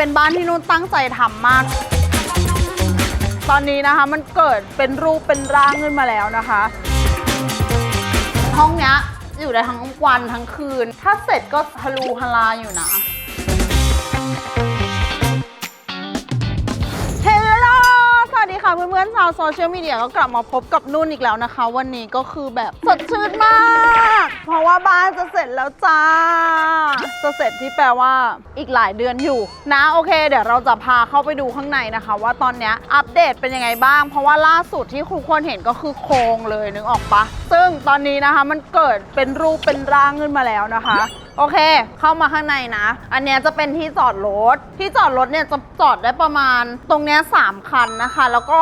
เป็นบ้านที่นุ่นตั้งใจทำมาก ตอนนี้นะคะมันเกิดเป็นรูปเป็นร่างขึ้นมาแล้วนะคะ ห้องเนี้ยอยู่ได้ทั้งวันทั้งคืน ถ้าเสร็จก็ฮารูฮาลาอยู่นะ ค่ะเพื่อนๆชาวโซเชียลมีเดียก็กลับมาพบกับนุ่นอีกแล้วนะคะ วันนี้ก็คือแบบสดชื่นมาก เพราะว่าบ้านจะเสร็จแล้วจ้า จะเสร็จที่แปลว่าอีกหลายเดือนอยู่ นะโอเค เดี๋ยวเราจะพาเข้าไปดูข้างในนะคะ ว่าตอนเนี้ยอัปเดตเป็นยังไงบ้าง เพราะว่าล่าสุดที่ทุกคนเห็นก็คือโครงเลยนึกออกปะซึ่งตอนนี้นะคะมันเกิดเป็นรูปเป็นร่างขึ้นมาแล้วนะคะ โอเค เข้ามาข้างในนะ อันเนี้ยจะเป็นที่จอดรถ ที่จอดรถเนี่ยจะจอดได้ประมาณตรงเนี้ยสามคันนะคะ แล้วก็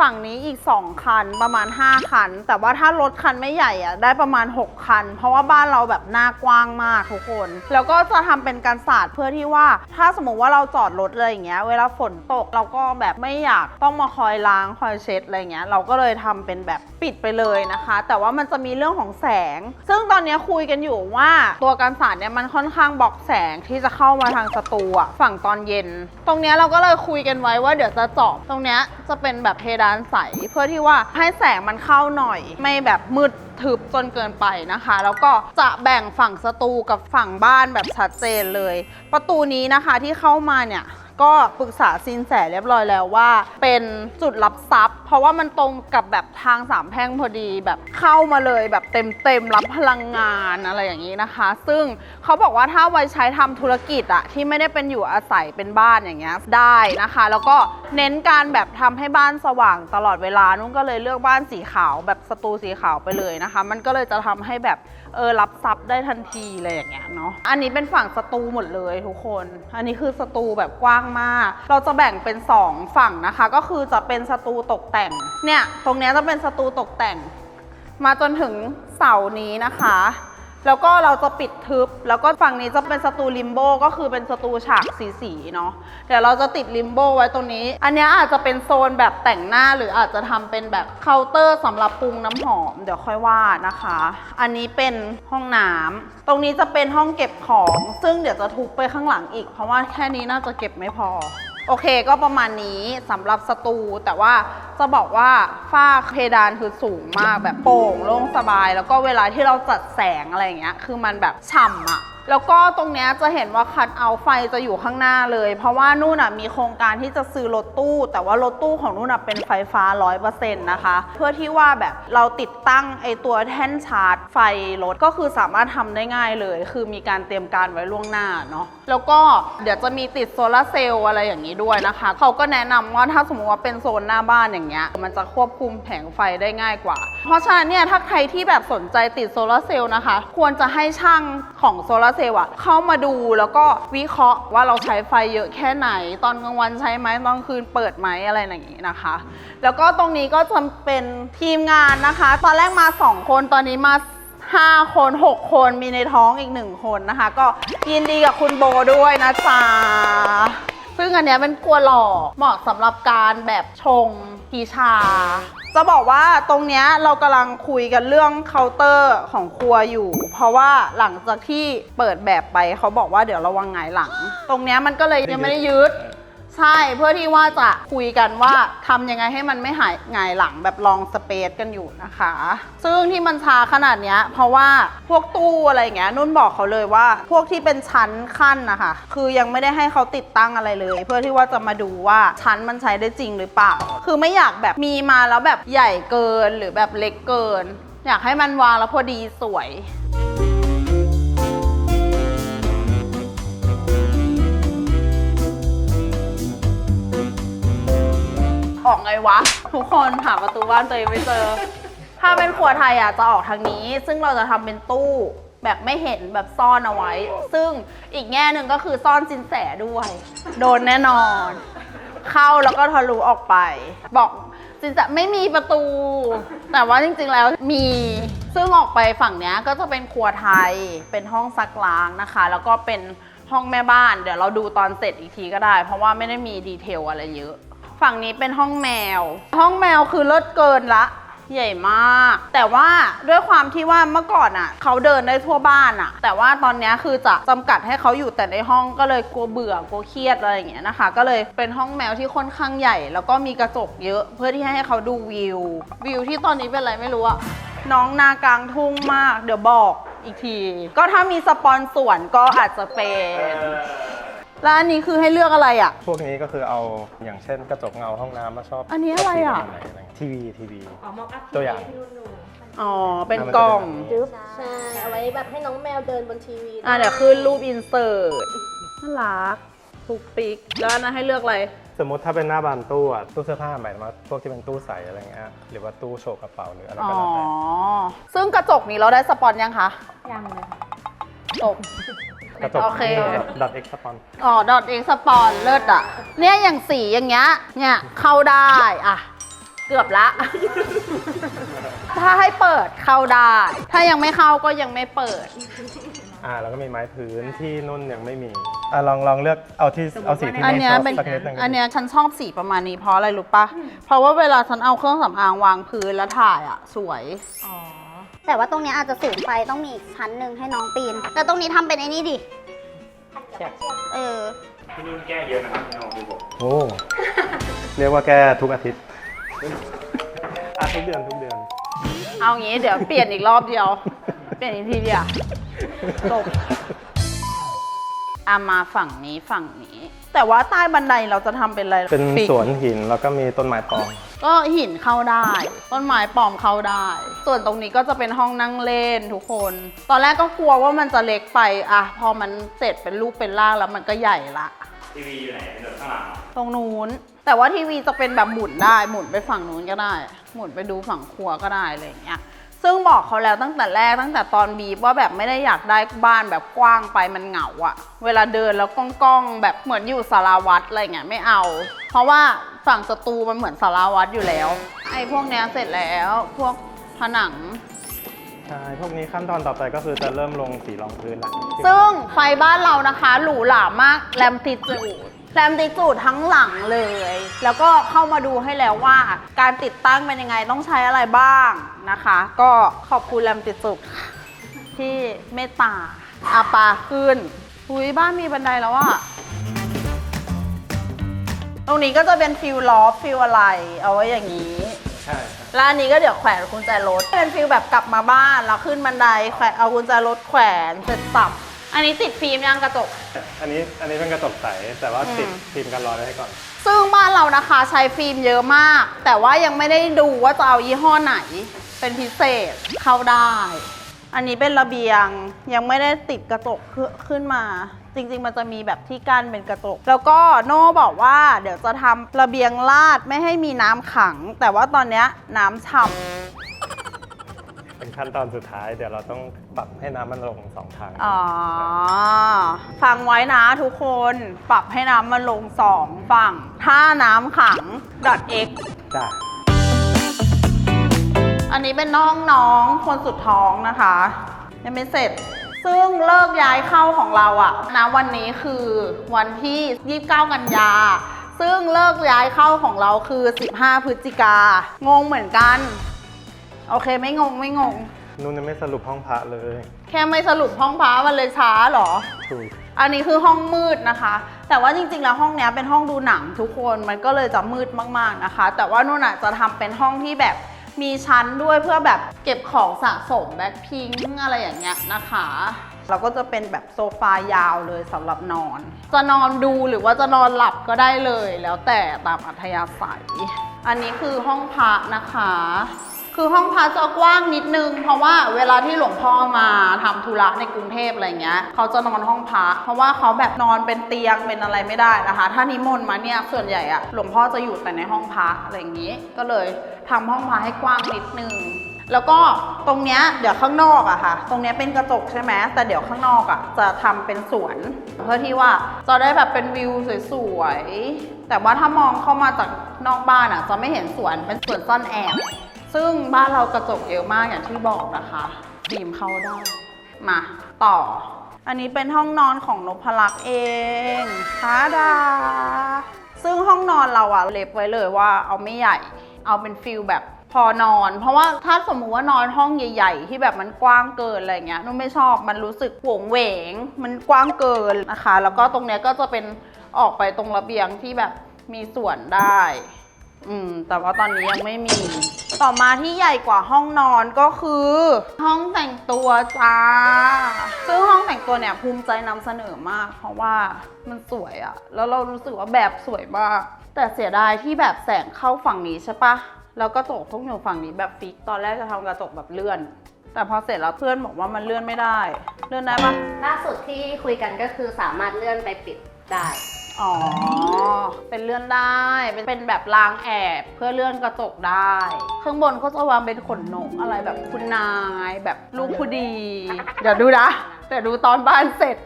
ฝั่งนี้อีก 2 คันประมาณ 5 คัน แต่ว่าถ้ารถคันไม่ใหญ่อะได้ประมาณ 6 คัน เพราะว่าบ้านเราแบบหน้ากว้างมากทุกคน แล้วก็จะทำเป็นการสาดเพื่อที่ว่า ถ้าสมมติว่าเราจอดรถเลยอย่างเงี้ยเวลาฝนตกเราก็แบบไม่อยากต้องมาคอยล้างคอยเช็ดอะไรเงี้ยเราก็เลยทำเป็นแบบปิดไปเลยนะคะ แต่ว่ามันจะมีเรื่องของแสง ซึ่งตอนนี้คุยกันอยู่ว่าตัวการสาดเนี่ยมันค่อนข้างบล็อกแสงที่จะเข้ามาทางสตูอะฝั่งตอนเย็น ตรงเนี้ยเราก็เลยคุยกันไว้ว่าเดี๋ยวจะเจาะตรงเนี้ยจะเป็นแบบเพดานใส เพื่อที่ว่าให้แสงมันเข้าหน่อย ไม่แบบมืดทึบจนเกินไปนะคะ แล้วก็จะแบ่งฝั่งสตูกับฝั่งบ้านแบบชัดเจนเลย ประตูนี้นะคะที่เข้ามาเนี่ย ก็ปรึกษาซินแสเรียบร้อยแล้วว่า เป็นจุดรับทรัพย์ เพราะว่ามันตรงกับแบบทางสามแพร่งพอดีแบบเข้ามาเลยแบบเต็มเต็มรับพลังงานอะไรอย่างนี้นะคะ ซึ่งเขาบอกว่าถ้าไว้ใช้ทำธุรกิจอะที่ไม่ได้เป็นอยู่อาศัยเป็นบ้านอย่างเงี้ยได้นะคะ แล้วก็เน้นการแบบทำให้บ้านสว่างตลอดเวลานุ่นก็เลยเลือกบ้านสีขาวแบบสตูสีขาวไปเลยนะคะ มันก็เลยจะทำให้แบบเออรับทรัพย์ได้ทันทีเลยอย่างเงี้ยเนาะอันนี้เป็นฝั่งสตูหมดเลยทุกคน อันนี้คือสตูแบบกว้างมาก เราจะแบ่งเป็น 2 ฝั่งนะคะ ก็คือจะเป็นสตูตกแต่ง เนี่ย ตรงนี้จะเป็นสตูตกแต่ง มาจนถึงเสานี้นะคะ แล้วก็เราจะปิดทึบ แล้วก็ฝั่งนี้จะเป็นสตูลิมโบก็คือเป็นสตูฉากสีสีๆเนาะเดี๋ยวเราจะติดลิมโบไว้ตรงนี้ อันนี้อาจจะเป็นโซนแบบแต่งหน้าหรืออาจจะทำเป็นแบบเคาน์เตอร์สำหรับปรุงน้ำหอม เดี๋ยวค่อยว่านะคะ อันนี้เป็นห้องน้ำตรงนี้จะเป็นห้องเก็บของ ซึ่งเดี๋ยวจะทุบไปข้างหลังอีก เพราะว่าแค่นี้น่าจะเก็บไม่พอ โอเคก็ประมาณนี้สำหรับสตูแต่ว่าจะบอกว่าฝ้าเพดานคือสูงมากแบบโปร่งโล่งสบาย แล้วก็เวลาที่เราจัดแสงอะไรอย่างเงี้ย คือมันแบบฉ่ำอะ แล้วก็ตรงเนี้ยจะเห็นว่าคัดเอาไฟจะอยู่ข้างหน้าเลย เพราะว่านู่นอะมีโครงการที่จะซื้อรถตู้ แต่ว่ารถตู้ของนู่นอะเป็นไฟฟ้า 100%นะคะ เพื่อที่ว่าแบบเราติดตั้งไอตัวแท่นชาร์จไฟรถก็คือสามารถทำได้ง่ายเลย คือมีการเตรียมการไว้ล่วงหน้าเนาะแล้วก็เดี๋ยวจะมีติดโซลาร์เซลล์อะไรอย่างนี้ด้วยนะคะ เขาก็แนะนำว่าถ้าสมมติว่าเป็นโซนหน้าบ้านอย่างเงี้ยมันจะควบคุมแผงไฟได้ง่ายกว่า เพราะฉะนั้นเนี่ยถ้าใครที่แบบสนใจติดโซลาร์เซลล์นะคะ ควรจะให้ช่างของโซลาเซลล์อะเข้ามาดูแล้วก็วิเคราะห์ว่าเราใช้ไฟเยอะแค่ไหน ตอนกลางวันใช้ไหมตอนคืนเปิดไหมอะไรอย่างนี้นะคะ แล้วก็ตรงนี้ก็จะเป็นทีมงานนะคะ ตอนแรกมา 2 คนตอนนี้มา5 คน 6 คนมีในท้องอีก 1 คนนะคะ ก็ยินดีกับคุณโบด้วยนะจ๊ะ ซึ่งอันเนี้ยเป็นกลัวหลอกเหมาะสำหรับการแบบชงทีชา จะบอกว่าตรงเนี้ยเรากำลังคุยกันเรื่องเคาน์เตอร์ของครัวอยู่ เพราะว่าหลังจากที่เปิดแบบไปเขาบอกว่าเดี๋ยวระวังหงายหลัง ตรงเนี้ยมันก็เลยยังไม่ได้ยึด ใช่เพื่อที่ว่าจะคุยกันว่าทำยังไงให้มันไม่หายหงายหลังแบบลองสเปซกันอยู่นะคะ ซึ่งที่มันช้าขนาดเนี้ย เพราะว่าพวกตู้อะไรอย่างเงี้ยนุ่นบอกเขาเลยว่า พวกที่เป็นชั้นขั้นนะคะ คือยังไม่ได้ให้เขาติดตั้งอะไรเลย เพื่อที่ว่าจะมาดูว่าชั้นมันใช้ได้จริงหรือเปล่า คือไม่อยากแบบมีมาแล้วแบบใหญ่เกินหรือแบบเล็กเกิน อยากให้มันวางแล้วพอดีสวย ออกไงวะ ทุกคนหาประตูบ้านตัวเองไม่เจอ ถ้าเป็นครัวไทยอะจะออกทางนี้ ซึ่งเราจะทำเป็นตู้แบบไม่เห็นแบบซ่อนเอาไว้ ซึ่งอีกแง่หนึ่งก็คือซ่อนสินแสด้วย โดนแน่นอน เข้าแล้วก็ทะลุออกไป บอกสินแสไม่มีประตู แต่ว่าจริงๆแล้วมี ซึ่งออกไปฝั่งเนี้ยก็จะเป็นครัวไทย เป็นห้องซักล้างนะคะ แล้วก็เป็นห้องแม่บ้าน เดี๋ยวเราดูตอนเสร็จอีกทีก็ได้ เพราะว่าไม่ได้มีดีเทลอะไรเยอะ ฝั่งนี้เป็นห้องแมว ห้องแมวคือเลิศเกินละ ใหญ่มาก แต่ว่าด้วยความที่ว่าเมื่อก่อนอะ เขาเดินได้ทั่วบ้านอะ แต่ว่าตอนนี้คือจะจำกัดให้เขาอยู่แต่ในห้องก็เลยกลัวเบื่อกลัวเครียดอะไรอย่างเงี้ยนะคะ ก็เลยเป็นห้องแมวที่ค่อนข้างใหญ่ แล้วก็มีกระจกเยอะ เพื่อที่ให้เขาดูวิว วิวที่ตอนนี้เป็นอะไรไม่รู้อะน้องนากลางทุ่งมาก เดี๋ยวบอกอีกที ก็ถ้ามีสปอนส่วนก็อาจจะเป็น แล้วอันนี้คือให้เลือกอะไรอะพวกนี้ก็คือเอาอย่างเช่นกระจกเงาห้องน้ำมาชอบอันนี้อะไรอะ ชบสีประมาณไหนทีวีทีวี อ๋อมอกอัพตัวอย่าง ที่รุ่นหนูอ๋อ เป็นกล่องจึ๊บใช่ เอาไว้แบบให้น้องแมวเดินบนทีวีอะเดี๋ยวขึ้นรูปอินเสิร์ตน่ารักปุกปิกแล้วอันนั้นให้เลือกอะไร สมมติถ้าเป็นหน้าบานตู้อะตู้เสื้อผ้าหมายถึงว่าพวกที่เป็นตู้ใส่อะไรเงี้ยหรือว่าตู้โชว์กระเป๋าหรืออะไรอ๋อก็แล้วแต่ซึ่งกระจกนี้เราได้สปอนยังคะ ยังเลยจบ กระจกโอเคดัดเอ็กซ์สปอนอ๋อ ดอทเองสปอนเลิศอะ เนี่ยอย่างสีอย่างเงี้ย เนี่ยเข้าได้อะ เกือบละ ถ้าให้เปิดเข้าได้ ถ้ายังไม่เข้าก็ยังไม่เปิด อ่าแล้วก็มีไม้พื้นที่นุ่นยังไม่มีอะลองลองเลือกเอาที่เอาสีที่อันนุ่นเนี้ชยอบเป็น สักนิดนึงอันเนี้ยฉันชอบสีประมาณนี้เพราะอะไรรู้ปะเพราะว่าเวลาฉันเอาเครื่องสำอางวางพื้นแล้วถ่ายอะ สวย อ๋อ แต่ว่าตรงเนี้ยอาจจะสูงไปต้องมีอีกชั้นหนึ่งให้น้องปีน แต่ตรงนี้ทำเป็นไอ้นี่ดิ เออ ที่นู่นแก้เยอะนะครับที่น้องดูบอกโอ้ เรียกว่าแก้ทุกอาทิตย์อะทุกเดือนทุกเดือน เอางี้เดี๋ยวเปลี่ยนอีกรอบเดียว เปลี่ยนอีกทีเดียวจบ อามาฝั่งนี้ฝั่งนี้ แต่ว่าใต้บันไดเราจะทำเป็นอะไรเป็นฟิกสวนหินแล้วก็มีต้นไม้ปลอมก็หินเข้าได้ ต้นไม้ปลอมเข้าได้ ส่วนตรงนี้ก็จะเป็นห้องนั่งเล่นทุกคน ตอนแรกก็กลัวว่ามันจะเล็กไปอะพอมันเสร็จเป็นรูปเป็นร่างแล้วมันก็ใหญ่ละทีวีอยู่ไหนเดินข้างหลังเหรอตรงนู้น แต่ว่าทีวีจะเป็นแบบหมุนได้หมุนไปฝั่งนู้นก็ได้ หมุนไปดูฝั่งครัวก็ได้อะไรอย่างเงี้ย ซึ่งบอกเขาแล้วตั้งแต่แรกตั้งแต่ตอนบีบว่าแบบไม่ได้อยากได้บ้านแบบกว้างไปมันเหงาอะเวลาเดินแล้วก้องๆแบบเหมือนอยู่สาราวัดอะไรเงี้ยไม่เอา เพราะว่าฝั่งสตูมันเหมือนสาราวัดอยู่แล้ว ไอ้พวกเนี้ยเสร็จแล้วพวกผนังใช่พวกนี้ขั้นตอนต่อไปก็คือจะเริ่มลงสีรองพื้นละซึ่งไฟบ้านเรานะคะหรูหรามากแรมติจูด แรมติจูดทั้งหลังเลย แล้วก็เข้ามาดูให้แล้วว่า การติดตั้งเป็นยังไงต้องใช้อะไรบ้างนะคะ ก็ขอบคุณแรมติจูดค่ะที่เมตตาอาปาขึ้นหุยบ้านมีบันไดแล้วอะตรงนี้ก็จะเป็นฟิลลอฟฟิลอะไร เอาไว้อย่างนี้ใช่ครับแล้วอันนี้ก็เดี๋ยวแขวนกุญแจรถเป็นฟิลแบบกลับมาบ้านแล้วขึ้นบันไดแขวนเอากุญแจรถแขวนเสร็จสับ อันนี้ติดฟิล์มยังกระจก อันนี้อันนี้เป็นกระจกใสแต่ว่าติดอืมฟิล์มกันร้อนไว้ให้ก่อน ซึ่งบ้านเรานะคะใช้ฟิล์มเยอะมาก แต่ว่ายังไม่ได้ดูว่าจะเอายี่ห้อไหน เป็นพิเศษเข้าได้ อันนี้เป็นระเบียงยังไม่ได้ติดกระจกขึ้นขึ้นมา จริงๆ มันจะมีแบบที่กั้นเป็นกระจก แล้วก็โน่บอกว่าเดี๋ยวจะทำระเบียงลาดไม่ให้มีน้ำขัง แต่ว่าตอนเนี้ยน้ำฉ่ำ เป็นขั้นตอนสุดท้าย เดี๋ยวเราต้องปรับให้น้ำมันลงสองทางอ๋อ ฟังไว้นะทุกคน ปรับให้น้ำมันลงสองฝั่ง ถ้าน้ำขัง .x จ้าอันนี้เป็นน้องน้องคนสุดท้องนะคะ ยังไม่เสร็จ ซึ่งเลิกย้ายเข้าของเราอะนะวันนี้คือวันที่ 29 กันยาซึ่งเลิกย้ายเข้าของเราคือ 15 พฤศจิกางงเหมือนกัน โอเคไม่งงไม่งง นุ่นยังไม่สรุปห้องพระเลย แค่ไม่สรุปห้องพ้ามันเลยช้าเหรอ ถูก อันนี้คือห้องมืดนะคะ แต่ว่าจริง ๆ แล้วห้องเนี้ยเป็นห้องดูหนังทุกคนมันก็เลยจะมืดมากๆนะคะ แต่ว่านุ่นอะจะทำเป็นห้องที่แบบมีชั้นด้วยเพื่อแบบเก็บของสะสมแบ็คพิงอะไรอย่างเงี้ยนะคะเราก็จะเป็นแบบโซฟายาวเลยสำหรับนอน จะนอนดูหรือว่าจะนอนหลับก็ได้เลย แล้วแต่ตามอัธยาศัย อันนี้คือห้องพระนะคะ คือห้องพักจะกว้างนิดนึง เพราะว่าเวลาที่หลวงพ่อมาทำธุระในกรุงเทพอะไรเงี้ยเขาจะนอนห้องพักเพราะว่าเขาแบบนอนเป็นเตียงเป็นอะไรไม่ได้นะคะ ถ้านิมนต์มาเนี่ยส่วนใหญ่อะหลวงพ่อจะอยู่แต่ในห้องพักอะไรอย่างนี้ ก็เลยทำห้องพักให้กว้างนิดนึงแล้วก็ตรงเนี้ยเดี๋ยวข้างนอกอะค่ะ ตรงเนี้ยเป็นกระจกใช่ไหมแต่เดี๋ยวข้างนอกอะจะทำเป็นสวน เพื่อที่ว่าจะได้แบบเป็นวิวสวยๆแต่ว่าถ้ามองเข้ามาจากนอกบ้านอะจะไม่เห็นสวนเป็นสวนซ่อนแอบ ซึ่งบ้านเรากระจกเยอะมากอย่างที่บอกนะคะฟิล์มเข้าได้ มาต่อ อันนี้เป็นห้องนอนของนพลักษ์เองทาดา ซึ่งห้องนอนเราอะเล็บไว้เลยว่าเอาไม่ใหญ่ เอาเป็นฟิลแบบพอนอน เพราะว่าถ้าสมมุติว่านอนห้องใหญ่ ๆ ที่แบบมันกว้างเกินอะไรเงี้ยนุ่นไม่ชอบมันรู้สึกหวงเหวง มันกว้างเกินนะคะ แล้วก็ตรงเนี้ยก็จะเป็นออกไปตรงระเบียงที่แบบมีส่วนได้ อืมแต่ว่าตอนนี้ยังไม่มี ต่อมาที่ใหญ่กว่าห้องนอนก็คือ ห้องแต่งตัวจ้า ซึ่งห้องแต่งตัวเนี่ยภูมิใจนำเสนอมาก เพราะว่ามันสวยอะแล้วเรารู้สึกว่าแบบสวยมาก แต่เสียดายที่แบบแสงเข้าฝั่งนี้ใช่ปะแล้วก็จกต้องอยู่ฝั่งนี้แบบฟิก ตอนแรกจะทำกระจกแบบเลื่อน แต่พอเสร็จแล้วเพื่อนบอกว่ามันเลื่อนไม่ได้ เลื่อนได้ปะล่าสุดที่คุยกันก็คือสามารถเลื่อนไปปิดได้ อ๋อ เป็นเลื่อนได้ เป็นเป็นแบบรางแอบเพื่อเลื่อนกระจกได้ ข้างบนก็จะวางเป็นขนนกอะไรแบบคุณนายแบบลูกผู้ดี เดี๋ยวดูนะ แต่ดูตอนบ้านเสร็จ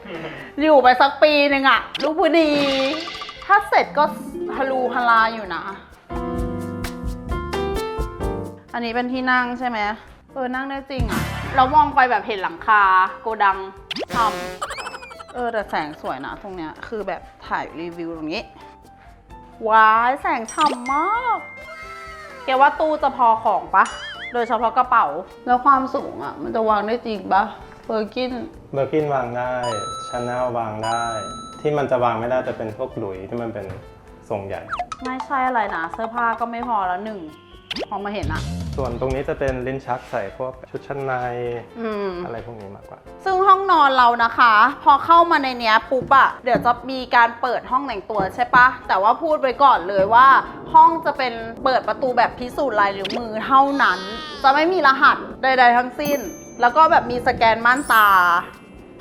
อยู่ไปสักปีหนึ่งอะลูกผู้ดี ถ้าเสร็จก็ฮารูฮาราอยู่นะ อันนี้เป็นที่นั่งใช่ไหมเออนั่งได้จริงอะเรามองไปแบบเห็นหลังคา โกดังทำ เออแต่แสงสวยนะตรงเนี้ยคือแบบถ่ายรีวิวตรงนี้ ว้ายแสงฉ่ำมากแกว่าตู้จะพอของปะ โดยเฉพาะกระเป๋า แล้วความสูงอะ มันจะวางได้จริงปะเบอร์กิน เบอร์กินวางได้ชาแนลวางได้ ที่มันจะวางไม่ได้จะเป็นพวกหลุยที่มันเป็นทรงใหญ่ ไม่ใช่อะไรนะเสื้อผ้าก็ไม่พอแล้วหนึ่งพอมาเห็นอะ ส่วนตรงนี้จะเป็นลิ้นชักใส่พวกชุดชั้นในอืม อะไรพวกนี้มากกว่า ซึ่งห้องนอนเรานะคะ พอเข้ามาในเนี้ยปุ๊บอะเดี๋ยวจะมีการเปิดห้องแต่งตัวใช่ปะแต่ว่าพูดไว้ก่อนเลยว่า ห้องจะเป็นเปิดประตูแบบพิสูจน์ลายนิ้วมือเท่านั้น จะไม่มีรหัสใด ๆ ทั้งสิ้น แล้วก็แบบมีสแกนม่านตา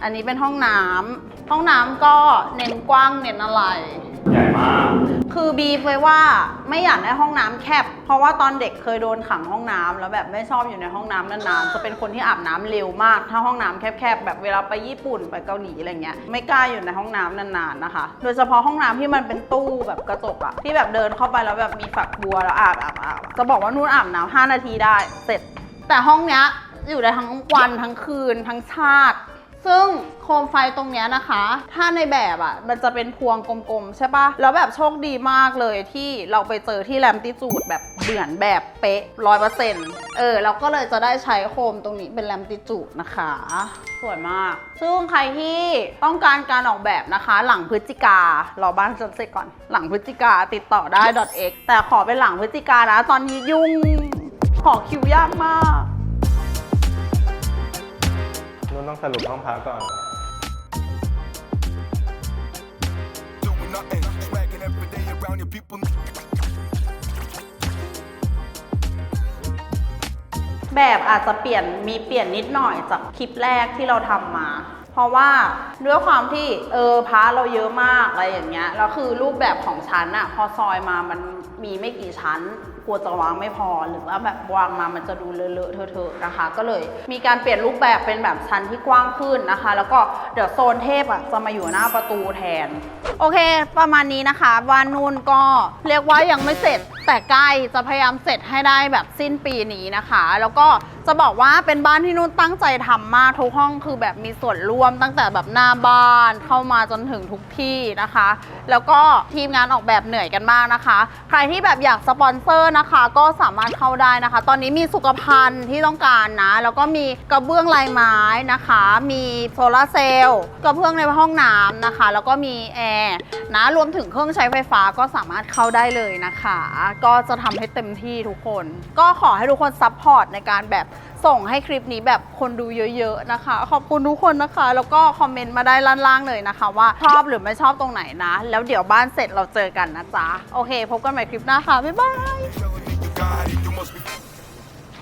อันนี้เป็นห้องน้ำห้องน้ำก็เน้นกว้างเน้นอะไร ใหญ่มาก คือบีฟไว้ว่าไม่อยากได้ห้องน้ำแคบ เพราะว่าตอนเด็กเคยโดนขังห้องน้ำแล้วแบบไม่ชอบอยู่ในห้องน้ำนานๆจะเป็นคนที่อาบน้ำเร็วมาก ถ้าห้องน้ำแคบๆแบบเวลาไปญี่ปุ่นไปเกาหลีอะไรเงี้ยไม่กล้าอยู่ในห้องน้ำนานๆนะคะ โดยเฉพาะห้องน้ำที่มันเป็นตู้แบบกระจกอะที่แบบเดินเข้าไปแล้วแบบมีฝักบัวแล้วอาบอาบอาบจะบอกว่านู่นอาบน้ำห้านาทีได้ เสร็จ แต่ห้องเนี้ยอยู่ได้ทั้งวันทั้งคืนทั้งชาติ ซึ่งโคมไฟตรงเนี้ยนะคะ ถ้าในแบบอะ่ะ มันจะเป็นพวงกลมๆ ใช่ปะแล้วแบบโชคดีมากเลยที่เราไปเจอที่แรมติจูดแบบเหมือนแบบเป๊ะร้อยเปอร์เซ็นต์เออ เราก็เลยจะได้ใช้โคมตรงนี้เป็นแรมติจูดนะคะ สวยมาก ซึ่งใครที่ต้องการการออกแบบนะคะ หลังพฤศจิการอบ้านจนเสร็จก่อน หลังพฤศจิกาติดต่อได้ .x แต่ขอเป็นหลังพฤศจิกานะ ตอนนี้ยุ่ง ขอคิวยากมาก นุ่นต้องสรุปห้องพักก่อน doing nothing. Swagging every day around your people. แบบอาจจะเปลี่ยนมีเปลี่ยนนิดหน่อยจากคลิปแรกที่เราทำมา เพราะว่าด้วยความที่เออพาร์ทเราเยอะมากอะไรอย่างเงี้ยแล้วคือรูปแบบของชั้นอะพอซอยมามันมีไม่กี่ชั้น กลัวจะวางไม่พอหรือว่าแบบวางมามันจะดูเลอะๆเทอะๆนะคะ ก็เลยมีการเปลี่ยนรูปแบบเป็นแบบชั้นที่กว้างขึ้นนะคะ แล้วก็เดี๋ยวโซนเทพอะจะมาอยู่หน้าประตูแทน โอเค ประมาณนี้นะคะวานนูนก็เรียกว่ายังไม่เสร็จแต่ใกล้จะพยายามเสร็จให้ได้แบบสิ้นปีนี้นะคะ แล้วก็ จะบอกว่าเป็นบ้านที่นุ่นตั้งใจทำมากทุกห้องคือแบบมีส่วนร่วมตั้งแต่แบบหน้าบ้านเข้ามาจนถึงทุกที่นะคะ แล้วก็ทีมงานออกแบบเหนื่อยกันมากนะคะ ใครที่แบบอยากสปอนเซอร์นะคะ ก็สามารถเข้าได้นะคะ ตอนนี้มีสุขภัณฑ์ที่ต้องการนะ แล้วก็มีกระเบื้องลายไม้นะคะ มีโซลาเซลล์กระเบื้องในห้องน้ำนะคะ แล้วก็มีแอร์นะรวมถึงเครื่องใช้ไฟฟ้าก็สามารถเข้าได้เลยนะคะ ก็จะทำให้เต็มที่ทุกคน ก็ขอให้ทุกคนซัพพอร์ตในการแบบส่งให้คลิปนี้แบบคนดูเยอะๆนะคะ ขอบคุณทุกคนนะคะ แล้วก็คอมเมนต์มาได้ล่างๆเลยนะคะ ว่าชอบหรือไม่ชอบตรงไหนนะ แล้วเดี๋ยวบ้านเสร็จเราเจอกันนะจ๊ะ โอเค พบกันใหม่คลิปหน้าค่ะ บ๊ายบาย